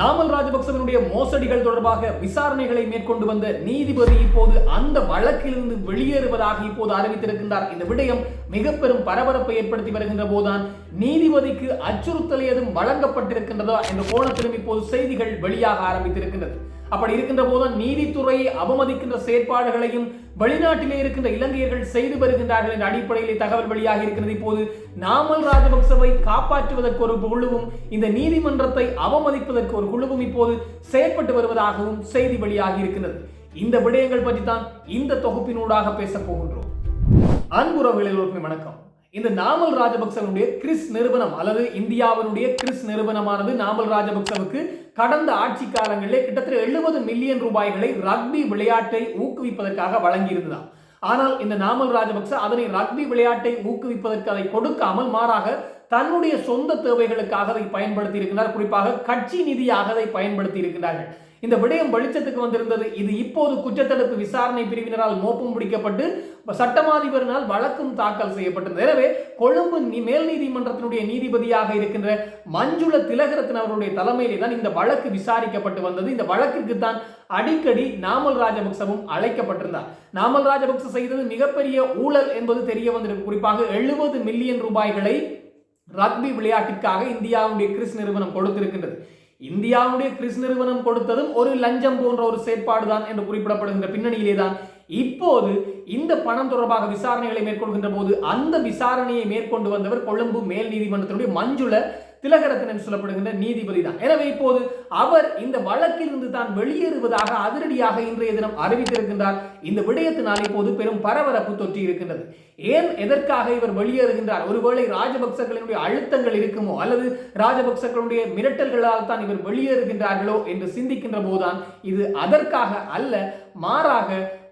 நாமல் ராஜபக்சவனுடைய மோசடிகள் தொடர்பாக விசாரணைகளை மேற்கொண்டு வந்த நீதிபதி இப்போது அந்த வழக்கிலிருந்து வெளியேறுவதாக இப்போது அறிவித்திருக்கின்றார். இந்த விடயம் மிக பெரும் பரபரப்பை ஏற்படுத்தி வருகின்ற போதுதான் நீதிபதிக்கு அச்சுறுத்தல் ஏதும் வழங்கப்பட்டிருக்கின்றதா என்ற கோணத்திலும் இப்போது செய்திகள் வெளியாக ஆரம்பித்திருக்கின்றது. அப்படி இருக்கின்ற போதுதான் நீதித்துறையை அவமதிக்கின்ற செயற்பாடுகளையும் வெளிநாட்டிலே இருக்கின்ற இலங்கையர்கள் செய்து வருகின்றார்கள் என்ற அடிப்படையிலே தகவல் வெளியாக இருக்கிறது. இப்போது நாமல் ராஜபக்சவை காப்பாற்றுவதற்கு ஒரு குழுவும் இந்த நீதிமன்றத்தை அவமதிப்பதற்கு ஒரு குழுவும் இப்போது செயற்பட்டு வருவதாகவும் செய்தி வெளியாகி இருக்கின்றது இந்த விடயங்கள் பற்றி தான் இந்த தொகுப்பினூடாக பேசப் போகின்றோம். அன்புறவுகளில் எல்லோருக்குமே வணக்கம். இந்த நாமல் ராஜபக்சவனுடைய கிறிஸ் நிறுவனம் அல்லது இந்தியாவினுடைய கிறிஸ் நிறுவனமானது நாமல் ராஜபக்சவுக்கு கடந்த ஆட்சி காலங்களிலே கிட்டத்தட்ட எழுபது மில்லியன் ரூபாய்களை ரக்பி விளையாட்டை ஊக்குவிப்பதற்காக வழங்கியிருந்ததாம் ஆனால் இந்த நாமல் ராஜபக்ச அதனை ரக்பி விளையாட்டை ஊக்குவிப்பதற்கு அதை கொடுக்காமல் மாறாக தன்னுடைய சொந்த தேவைகளுக்காக அதை பயன்படுத்தி இருக்கின்றார் குறிப்பாக கட்சி நிதியாக அதை பயன்படுத்தி இருக்கின்றார்கள் இந்த விடயம் வெளிச்சத்துக்கு வந்திருந்தது. இது இப்போது குற்றத்தடுப்பு விசாரணை பிரிவினரால் மோப்பம் பிடிக்கப்பட்டு சட்டமாதிபரினால் வழக்கும் தாக்கல் செய்யப்பட்டது. எனவே கொழும்பு மேல் நீதிமன்றத்தினுடைய நீதிபதியாக இருக்கின்ற மஞ்சுள திலகரத்ன அவருடைய தலைமையிலே தான் இந்த வழக்கு விசாரிக்கப்பட்டு வந்தது. இந்த வழக்கிற்கு தான் அடிக்கடி நாமல் ராஜபக்சவும் அழைக்கப்பட்டிருந்தார். நாமல் ராஜபக்ச செய்தது மிகப்பெரிய ஊழல் என்பது தெரிய வந்திருக்கு குறிப்பாக எழுபது மில்லியன் ரூபாய்களை ரக்பி விளையாட்டிற்காக இந்தியாவுடைய கிறிஸ் நிறுவனம் கொடுத்திருக்கின்றது. இந்தியாவுடைய கிறிஸ் நிறுவனம் கொடுத்ததும் ஒரு லஞ்சம் போன்ற ஒரு செயற்பாடு தான் என்று குறிப்பிடப்படுகின்ற பின்னணியிலே தான் இப்போது இந்த பணம் தொடர்பாக விசாரணைகளை மேற்கொள்கின்ற போது அந்த விசாரணையை மேற்கொண்டு வந்தவர் கொழும்பு மேல் நீதிமன்றத்தினுடைய மஞ்சுள திலகரத்ன என்று சொல்லப்படுகின்ற நீதிபதி தான். எனவே இப்போது அவர் இந்த வழக்கிலிருந்து தான் வெளியேறுவதாக அதிரடியாக இன்றைய தினம் அறிவித்திருக்கின்றார். இந்த விடயத்தினால் இப்போது பெரும் பரபரப்பு தொற்றி இருக்கின்றது. ஏன் எதற்காக இவர் வெளியேறுகின்றார்? ஒருவேளை ராஜபக்சர்களுடைய அழுத்தங்கள் இருக்குமோ? அல்லது ராஜபக்சர்களுடைய மிரட்டல்களால் தான் இவர் வெளியேறுகின்றார்களோ என்று சிந்திக்கின்ற போதுதான் இது அதற்காக அல்ல மாறாக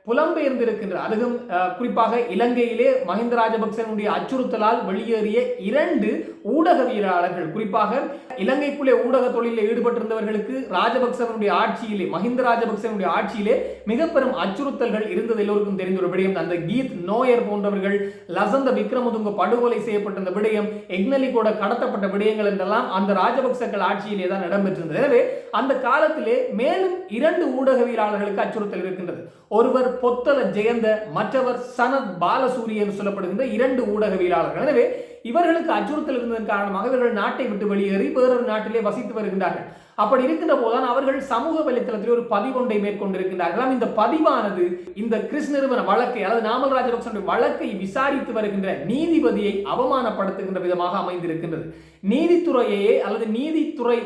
புலம்பெயர்ந்திருக்கின்ற அதுவும் குறிப்பாக இலங்கையிலே மஹிந்த ராஜபக்சனுடைய அச்சுறுத்தலால் வெளியேறிய இரண்டு ஊடகவியலாளர்கள் குறிப்பாக இலங்கைக்குள்ளே ஊடக தொழிலில் ஈடுபட்டிருந்தவர்களுக்கு ராஜபக்சவனுடைய ஆட்சியிலே மஹிந்த ராஜபக்சனுடைய ஆட்சியிலே மிக பெரும் அச்சுறுத்தல்கள் இருந்தது எல்லோருக்கும் தெரிந்த ஒரு விடயம். அந்த கீத் நோயர் போன்றவர்கள் லசந்த விக்ரமதுங்க படுகொலை செய்யப்பட்டிருந்த விடயம் எக்னலி கூட கடத்தப்பட்ட விடயங்கள் என்றெல்லாம் அந்த ராஜபக்சக்கள் ஆட்சியிலே தான் இடம்பெற்றிருந்தது. எனவே அந்த காலத்திலே மேலும் இரண்டு ஊடகவியலாளர்களுக்கு அச்சுறுத்தல் இருக்கின்றது. ஒருவர் பொத்தல ஜெயந்த மற்றவர் சனத் பாலசூரிய என்று சொல்லப்படுகின்ற இரண்டு ஊடகவியலாளர்கள். எனவே இவர்களுக்கு அச்சுறுத்தல் இருந்ததன் காரணமாக இவர்கள் நாட்டை விட்டு வெளியேறி வேறொரு நாட்டிலே வசித்து வருகின்றார்கள். அப்படி இருக்கின்ற போதுதான் அவர்கள் சமூக வலைத்தளத்தில் ஒரு பதிவொன்றை மேற்கொண்டிருக்கின்றார்களாம் இந்த பதிவானது இந்த கிறிஸ் நிறுவன வழக்கை அதாவது நாமல் ராஜபக்சனுடைய வழக்கை விசாரித்து வருகின்ற நீதிபதியை அவமானப்படுத்துகின்ற விதமாக அமைந்திருக்கின்றது. நீதித்துறையே அல்லது நீதித்துறை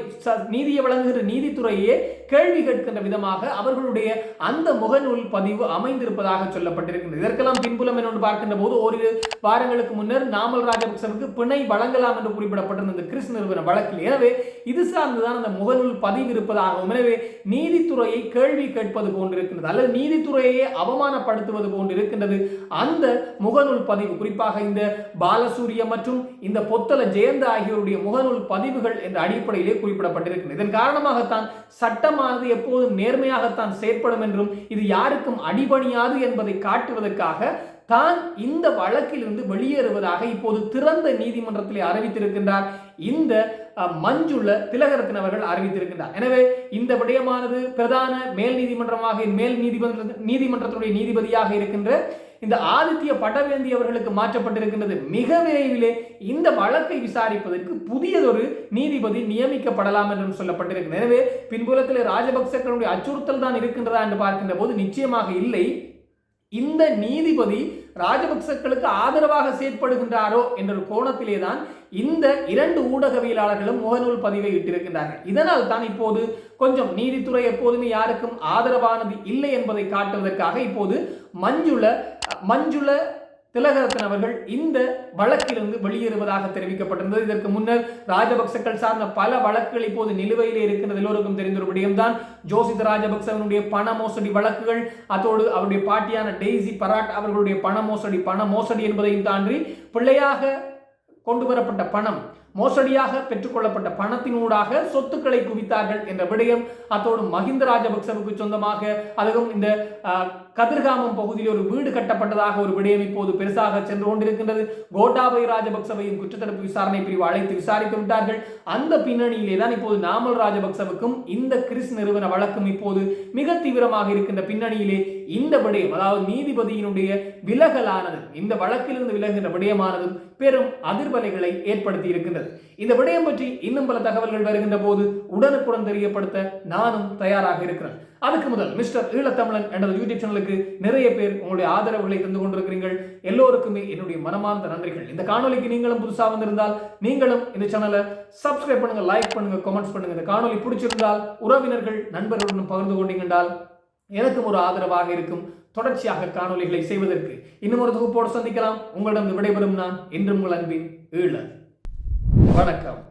நீதியை வழங்குகிற நீதித்துறையே கேள்வி கேட்கின்ற விதமாக அவர்களுடைய அந்த முகநூல் பதிவு அமைந்திருப்பதாக சொல்லப்பட்டிருக்கின்றது. இதற்கெல்லாம் பின்புலம் என்று பார்க்கின்ற போது ஓரிரு வாரங்களுக்கு முன்னர் நாமல் ராஜபக்சவுக்கு பிணை வழங்கலாம் என்று குறிப்பிடப்பட்டிருந்த கிறிஸ் நிறுவன வழக்கில். எனவே இது சார்ந்துதான் அந்த முகநூல் பதிவு இருப்பதாகவும் எனவே நீதித்துறையை கேள்வி கேட்பது போன்றிருக்கின்றது அல்லது நீதித்துறையை அவமானப்படுத்துவது போன்றிருக்கின்றது அந்த முகநூல் பதிவு. குறிப்பாக இந்த பாலசூரிய மற்றும் இந்த பொத்தல ஜெயந்த ஆகியோருடைய முகநூல் பதிவுகள் என்ற அடிப்படையிலே குறிப்பிடப்பட்டிருக்கிறது இதன் காரணமாகத்தான் சட்டமானது எப்போதும் நேர்மையாகத்தான் செயற்படும் என்றும் இது யாருக்கும் அடிபணியாது என்பதை காட்டுவதற்காக தான் இந்த வழக்கிலிருந்து வெளியேறுவதாக இப்போது திறந்த நீதிமன்றத்திலே அறிவித்திருக்கின்றார். இந்த மஞ்சுள்ள திலகரத்தின் அவர்கள் அறிவித்திருக்கின்றார். எனவே இந்த விடயமானது பிரதான மேல் நீதிமன்றமாக மேல் நீதிமன்ற நீதிமன்றத்தினுடைய நீதிபதியாக இருக்கின்ற இந்த ஆதித்ய படவேந்தி அவர்களுக்கு மாற்றப்பட்டிருக்கின்றது. மிக விரைவிலே இந்த வழக்கை விசாரிப்பதற்கு புதியதொரு நீதிபதி நியமிக்கப்படலாம் என்றும் சொல்லப்பட்டிருக்கிறது. எனவே பின்புலத்தில் ராஜபக்சர்களுடைய அச்சுறுத்தல் தான் இருக்கின்றதா என்று பார்க்கின்ற போது நிச்சயமாக இல்லை. இந்த நீதிபதி ராஜபக்சக்களுக்கு ஆதரவாக செயற்படுகின்றாரோ என்ற ஒரு கோணத்திலே தான் இந்த இரண்டு ஊடகவியலாளர்களும் முகநூல் பதிவை இட்டிருக்கின்றார்கள். இதனால் தான் இப்போது கொஞ்சம் நீதித்துறை எப்போதுமே யாருக்கும் ஆதரவானது இல்லை என்பதை காட்டுவதற்காக இப்போது மஞ்சுள மஞ்சுள திலகரத்தன் அவர்கள் இந்த வழக்கிலிருந்து வெளியேறுவதாக தெரிவிக்கப்பட்டிருந்தது. இதற்கு முன்னர் ராஜபக்சக்கள் சார்ந்த பல வழக்குகள் இப்போது நிலுவையிலே இருக்கின்றது. எல்லோருக்கும் தெரிந்த ஒரு விடயம்தான் ஜோசித ராஜபக்சவனுடைய பண மோசடி வழக்குகள் அதோடு அவருடைய பாட்டியான டெய்ஸி பராட் அவர்களுடைய பண மோசடி பண மோசடி என்பதையும் தாண்டி பிள்ளையாக கொண்டு வரப்பட்ட பணம் மோசடியாக பெற்றுக்கொள்ளப்பட்ட பணத்தினூடாக சொத்துக்களை குவித்தார்கள் என்ற விடயம் அத்தோடு மஹிந்த ராஜபக்சவுக்கு சொந்தமாக. அதுவும் இந்த கதிர்காமம் பகுதியில் ஒரு வீடு கட்டப்பட்டதாக ஒரு விடயம் இப்போது பெருசாக சென்று கொண்டிருக்கின்றது. கோட்டாபய ராஜபக்சவையும் குற்றத்தடுப்பு விசாரணை பிரிவு அழைத்து விசாரித்து விட்டார்கள். அந்த பின்னணியிலே தான் இப்போது நாமல் ராஜபக்சவுக்கும் இந்த கிறிஸ் நிறுவன வழக்கும் இப்போது மிக தீவிரமாக இருக்கின்ற பின்னணியிலே இந்த விடயம் அதாவது நீதிபதியினுடைய விலகலானது இந்த வழக்கிலிருந்து விலகுகின்ற விடயமானது பெரும் அதிர்வலைகளை ஏற்படுத்தி இருக்கின்றது இந்த விடயம் பற்றி இன்னும் பல தகவல்கள் வருகின்ற போது உடனுக்குடன் தெரியப்படுத்த நானும் தயாராக இருக்கிறேன். அதுக்கு முதல் மிஸ்டர் ஈழத்தமிழன் என்ற யூடியூப் சேனலுக்கு நிறைய பேர் உங்களுடைய ஆதரவுகளை தந்து கொண்டிருக்கிறீர்கள். எல்லோருக்குமே என்னுடைய மனமார்ந்த நன்றிகள். இந்த காணொலிக்கு நீங்களும் புதுசாக வந்திருந்தால் நீங்களும் இந்த சேனலை சப்ஸ்கிரைப் பண்ணுங்க லைக் பண்ணுங்க கமெண்ட்ஸ் பண்ணுங்க. இந்த காணொலி பிடிச்சிருந்தால் உறவினர்கள் நண்பர்களுடன் பகிர்ந்து கொண்டீங்கன்றால் எனக்கும் ஒரு ஆதரவாக இருக்கும். தொடர்ச்சியாக காணொலிகளை செய்வதற்கு இன்னும் ஒரு தொகுப்போடு சந்திக்கலாம். உங்களிடம் விடைபெறும் நான் என்றும் உங்கள் அன்பின் ஈழ வணக்கம்.